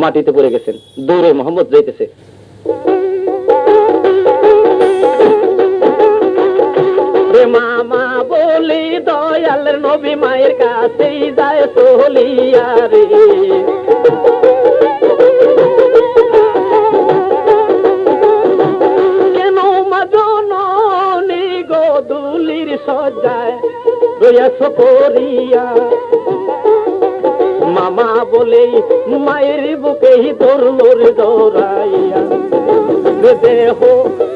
মাটিতে পড়ে গেছেন। দৌড়ে মোহাম্মদ যাইতেছে। মামা বলি দয়ালের নবী মায়ের কাছেই যায় চলিয়া রে। কেন মা জননী গদুলির সজ্জায় রয়েছ করিয়া? মামা বলেই মায়ের বুকেই দৌড়লোর দৌড়াইয়া দেহ,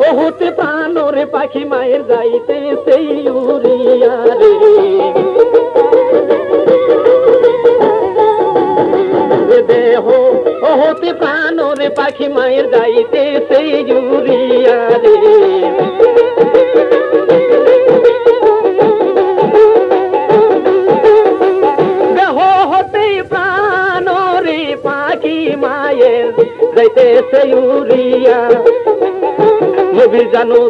ও হতে প্রাণর পাখি মায়ের যাইতে সেই উড়িয়া রে দেহ, ও হতে প্রাণর পাখি মায়ের যাইতে সেই উড়িয়া রে। যাইতে সেউরিয়া নবী জানো,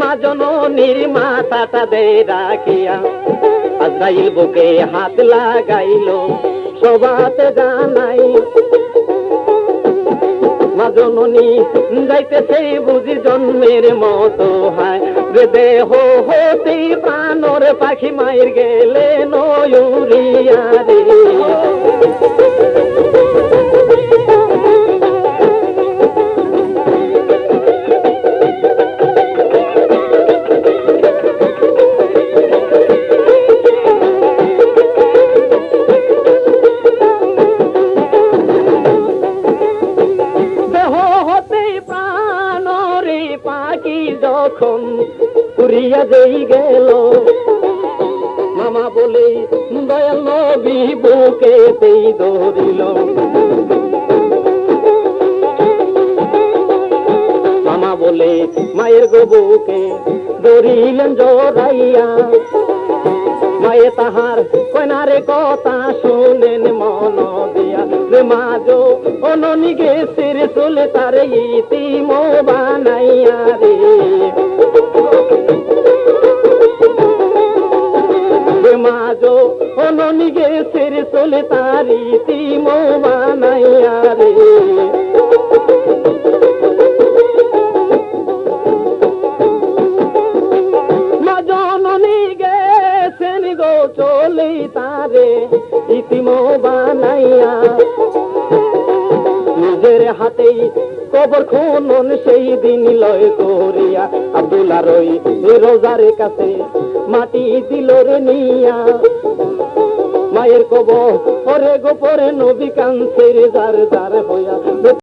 মা জননীর মাথাটা দে রাখিয়া। আজরাইল বুকে হাত লাগাইল, সবাতে জানাই। মা জননী যাইতেছে বুঝি জন্মের মতো হয়। রে দেহ হতে প্রাণর পাখি মায়ের গেলে নয়ুরিয়া রে। হতে প্রাণ, রে পাখি যখন উড়িয়া যেই গেল, মামা বলে, দয়াল নবী বুকেতেই ধরিল। মামা বলে, মায়ের গো বুকে ধরিলেন জড়াইয়া। মায়ে তাহার কয়নারে কথা শুনেন মন দিয়া, রে মাজো অননি গেছির চলে তার ইতিম বানাইয়া রে। মাজো অননি গেছির চলে তার ইতিম বানাইয়া রে। চলে তারে ইতিম বানাইয়া। হাতেই কবর খুন সেই দিন লয় করিয়া। আব্দুল্লা রই রোজারে কাছে, মাটি দিল রে নিয়া। মায়ের কবর, ওরে গোপরে নবী কান্সের যার যার হইয়া।